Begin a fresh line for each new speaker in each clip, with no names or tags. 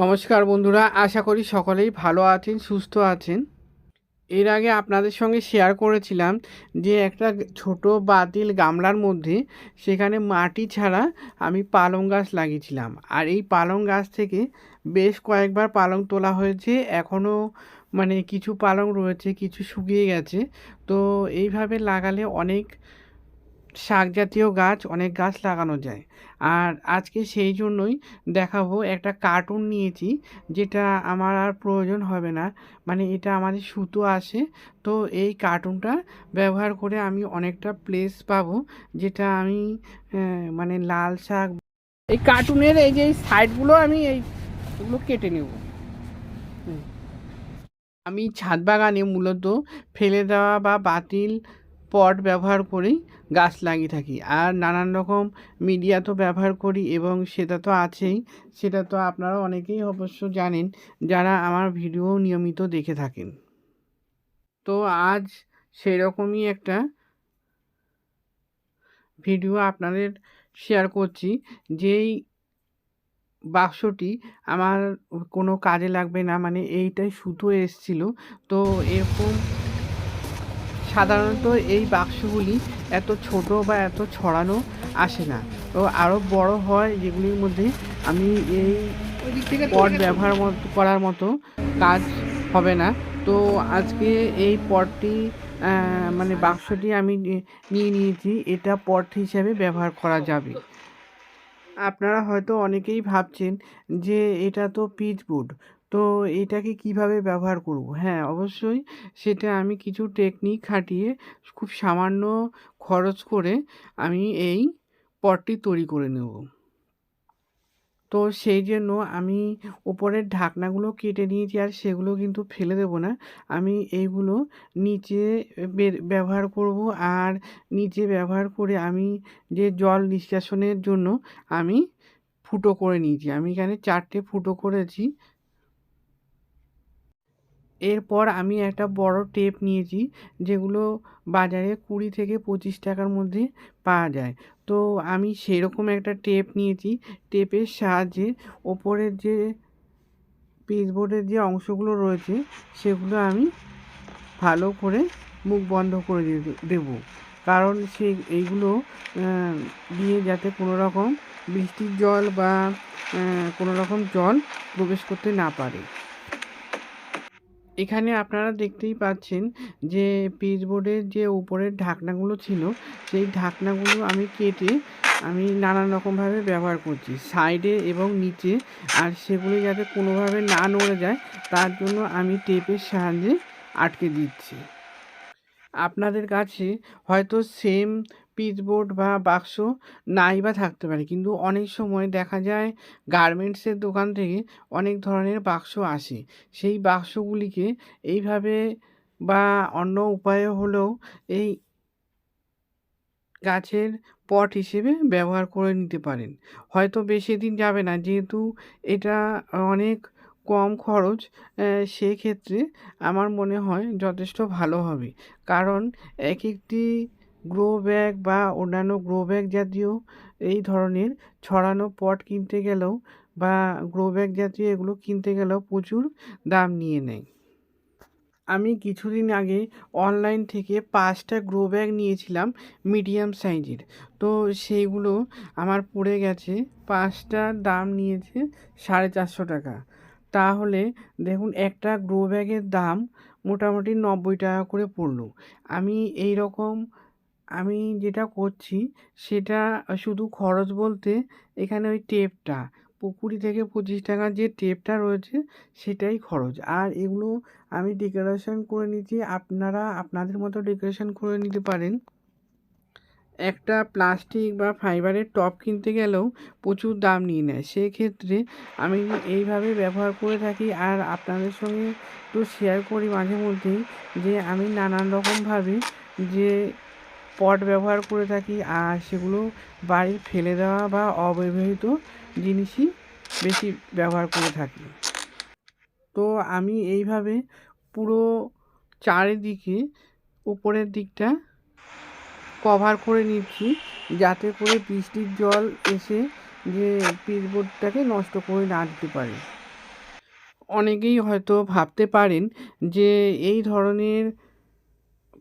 নমস্কার বন্ধুরা, আশা করি সকলেই ভালো আছেন, সুস্থ আছেন। এর আগে আপনাদের সঙ্গে শেয়ার করেছিলাম যে একটা ছোট বাতিল গামলার মধ্যে সেখানে মাটি ছাড়া আমি পালং গাছ লাগিয়েছিলাম। আর এই পালং গাছ থেকে বেশ কয়েকবার পালং তোলা হয়েছে, এখনও মানে কিছু পালং রয়েছে, কিছু শুকিয়ে গেছে। তো এইভাবে লাগালে অনেক শাক জাতীয় গাছ, অনেক গাছ লাগানো যায়। আর আজকে সেই জন্যই দেখাবো একটা কার্টুন নিয়েছি, যেটা আমার আর প্রয়োজন হবে না। মানে এটা আমাদের সুতো আসে তো এই কার্টুনটা ব্যবহার করে আমি অনেকটা প্লেস পাবো, যেটা আমি মানে লাল শাক এই কার্টুনের এই যে সাইডগুলো আমি এই এগুলো কেটে নেব। আমি ছাদ বাগানে মূলত ফেলে দেওয়া বা বাতিল পট ব্যবহার করেই গাছ লাগিয়ে থাকি। আর নানান রকম মিডিয়া তো ব্যবহার করি এবং সেটা তো আছেই। সেটা তো আপনারা অনেকেই অবশ্য জানেন, যারা আমার ভিডিও নিয়মিত দেখে থাকেন। তো আজ সেরকমই একটা ভিডিও আপনাদের শেয়ার করছি, যেই বাক্সটি আমার কোনো কাজে লাগবে না মানে এইটাই সুতো এসছিল। তো এরকম সাধারণত এই বাক্সগুলি এত ছোট বা এত ছড়ানো আসে না। তো আরও বড় হয় যেগুলির মধ্যে আমি এই পট ব্যবহার মত- করার মতো কাজ হবে না। তো আজকে এই পটটি মানে বাক্সটি আমি নিয়ে নিয়েছি। এটা পট হিসাবে ব্যবহার করা যাবে। আপনারা হয়তো অনেকেই ভাবছেন যে এটা তো পিচবোর্ড। তো এটাকে কীভাবে ব্যবহার করব? হ্যাঁ অবশ্যই সেটা আমি কিছু টেকনিক খাটিয়ে খুব সামান্য খরচ করে আমি এই পটটি তৈরি করে নেব। তো সেই জন্য আমি ওপরের ঢাকনাগুলো কেটে নিয়েছি আর সেগুলো কিন্তু ফেলে দেবো না। আমি এইগুলো নিচে ব্যবহার করব আর নিচে ব্যবহার করে আমি যে জল নিষ্কাশনের জন্য আমি ফুটো করে নিয়েছি। আমি এখানে চারটে ফুটো করেছি। এরপর আমি একটা বড় টেপ নিয়েছি, যেগুলো বাজারে কুড়ি থেকে পঁচিশ টাকার মধ্যে পাওয়া যায়। তো আমি সেরকম একটা টেপ নিয়েছি, টেপের সাহায্যে ওপরের যে পেজবোর্ডের যে অংশগুলো রয়েছে, সেগুলো আমি ভালো করে মুখ বন্ধ করে দেবো। কারণ সেই এইগুলো দিয়ে যাতে কোনো রকম বৃষ্টির জল বা কোনো রকম জল প্রবেশ করতে না পারে। এখানে আপনারা দেখতেই পাচ্ছেন যে পিচবোর্ডের যে উপরের ঢাকনাগুলো ছিল, সেই ঢাকনাগুলো আমি কেটে আমি নানান রকমভাবে ব্যবহার করছি। সাইডে এবং নিচে, আর সেগুলি যাতে কোনোভাবে না নড়ে যায়, তার জন্য আমি টেপের সাহায্যে আটকে দিচ্ছি। আপনাদের কাছে হয়তো সেম পিচবোর্ড বা বাক্স নাই বা থাকতে পারে। কিন্তু অনেক সময় দেখা যায় গার্মেন্টসের দোকান থেকে অনেক ধরনের বাক্স আসে। সেই বাক্সগুলিকে এইভাবে বা অন্য উপায়ে হলেও এই গাছের পট হিসেবে ব্যবহার করে নিতে পারেন। হয়তো বেশি দিন যাবে না, যেহেতু এটা অনেক কম খরচ সেক্ষেত্রে আমার মনে হয় যথেষ্ট ভালো হবে। কারণ এক একটি গ্রো ব্যাগ বা অন্যান্য গ্রো ব্যাগ জাতীয় এই ধরনের ছড়ানো পট কিনতে গেলেও বা গ্রো ব্যাগ জাতীয় এগুলো কিনতে গেলেও প্রচুর দাম নিয়ে নেয়। আমি কিছুদিন আগে অনলাইন থেকে পাঁচটা গ্রো ব্যাগ নিয়েছিলাম মিডিয়াম সাইজের তো সেইগুলো আমার পড়ে গেছে, পাঁচটার দাম নিয়েছে সাড়ে চারশো টাকা। তাহলে দেখুন একটা গ্রো ব্যাগের দাম মোটামুটি নব্বই টাকা করে পড়ল। আমি এই রকম আমি যেটা করছি সেটা শুধু খরচ বলতে এখানে ওই টেপটা কুড়ি থেকে পঁচিশ টাকার যে টেপটা রয়েছে সেটাই খরচ। আর এগুলো আমি ডেকোরেশন করে নিচ্ছি, আপনারা আপনাদের মতো ডেকোরেশন করে নিতে পারেন। একটা প্লাস্টিক বা ফাইবারের টব কিনতে গেলেও প্রচুর দাম নিয়ে নেয়। সেক্ষেত্রে আমি এইভাবে ব্যবহার করে থাকি আর আপনাদের সঙ্গে একটু শেয়ার করি মাঝে মধ্যেই যে আমি নানান রকমভাবে যে পট ব্যবহার করে থাকি আর সেগুলো বাড়ির ফেলে দেওয়া বা অব্যবহৃত জিনিসই বেশি ব্যবহার করে থাকি। তো আমি এইভাবে পুরো চারিদিকে উপরের দিকটা কভার করে নিচ্ছি, যাতে করে বৃষ্টির জল এসে যে পিচবোর্ডটাকে নষ্ট করে না দিতে পারে। অনেকেই হয়তো ভাবতে পারেন যে এই ধরনের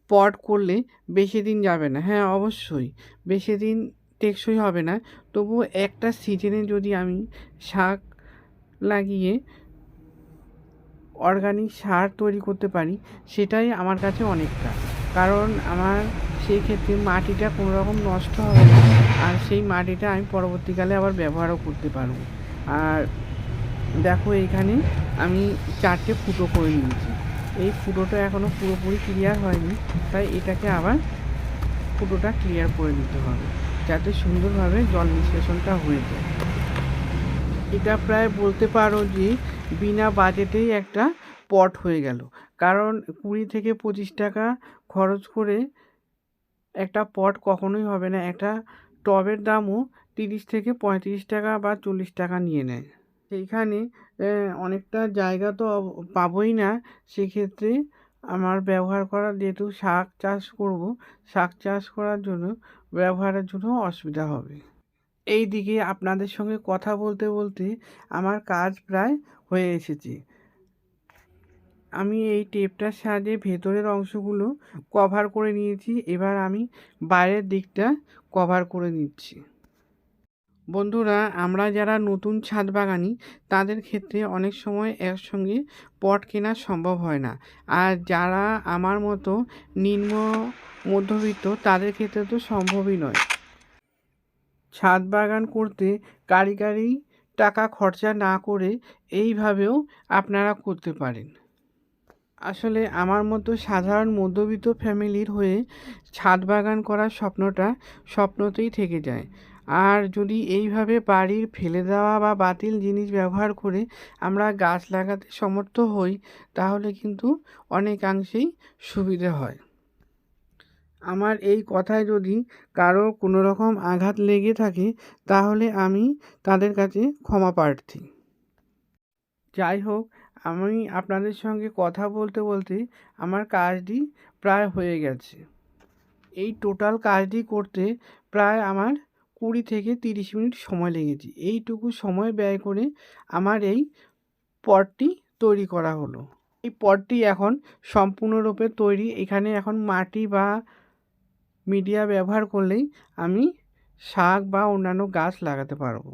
পট করলে বেশি দিন যাবে না। হ্যাঁ অবশ্যই বেশি দিন টেকসই হবে না। তবুও একটা সিজনে যদি আমি শাক লাগিয়ে অর্গানিক সার তৈরি করতে পারি, সেটাই আমার কাছে অনেকটা। কারণ আমার সেই ক্ষেত্রে মাটিটা কোনো রকম নষ্ট হবে আর সেই মাটিটা আমি পরবর্তীকালে আবার ব্যবহারও করতে পারব। আর দেখো এখানে আমি চারটে ফুটো করে নিয়েছি। এই ফুটোটা এখনও পুরোপুরি ক্লিয়ার হয়নি, তাই এটাকে আবার ফুটোটা ক্লিয়ার করে নিতে হবে, যাতে সুন্দরভাবে জল নিষ্কাশনটা হয়ে যায়। এটা প্রায় বলতে পারো যে বিনা বাজেটেই একটা পট হয়ে গেল। কারণ কুড়ি থেকে পঁচিশ টাকা খরচ করে একটা পট কখনোই হবে না। একটা টবের দামও তিরিশ থেকে পঁয়ত্রিশ টাকা বা চল্লিশ টাকা নিয়ে নেয়। সেইখানে অনেকটা জায়গা তো পাবোই না। সেক্ষেত্রে আমার ব্যবহার করা যেহেতু শাক চাষ করব, শাক চাষ করার জন্য, ব্যবহারের জন্য অসুবিধা হবে। এই দিকে আপনাদের সঙ্গে কথা বলতে বলতে আমার কাজ প্রায় হয়ে এসেছে। আমি এই টেপটার সাহায্যে ভেতরের অংশগুলো কভার করে নিয়েছি। এবার আমি বাইরের দিকটা কভার করে নিচ্ছি। বন্ধুরা, আমরা যারা নতুন ছাদ বাগানি, তাদের ক্ষেত্রে অনেক সময় একসঙ্গে পট কেনা সম্ভব হয় না। আর যারা আমার মতো নিম্ন মধ্যবিত্ত, তাদের ক্ষেত্রে তো সম্ভবই নয়। ছাদ বাগান করতে কারিগরি টাকা খরচা না করে এইভাবেও আপনারা করতে পারেন। আসলে আমার মতো সাধারণ মধ্যবিত্ত ফ্যামিলির হয়ে ছাদ বাগান করার স্বপ্নটা স্বপ্নতেই থেকে যায়। আর যদি এইভাবে বাড়ির ফেলে দেওয়া বা বাতিল জিনিস ব্যবহার করে আমরা গাছ লাগাতে সমর্থ হই, তাহলে কিন্তু অনেকাংশেই সুবিধে হয়। আমার এই কথায় যদি কারও কোনো রকম আঘাত লেগে থাকে, তাহলে আমি তাদের কাছে ক্ষমা প্রার্থী। যাই হোক, আমি আপনাদের সঙ্গে কথা বলতে বলতে আমার কাজটি প্রায় হয়ে গেছে। এই টোটাল কাজটি করতে প্রায় আমার কুড়ি থেকে তিরিশ মিনিট সময় লেগেছে। এইটুকু সময় ব্যয় করে আমার এই পটটি তৈরি করা হলো। এই পটটি এখন সম্পূর্ণরূপে তৈরি। এখানে এখন মাটি বা মিডিয়া ব্যবহার করলেই আমি শাক বা অন্যান্য গাছ লাগাতে পারব।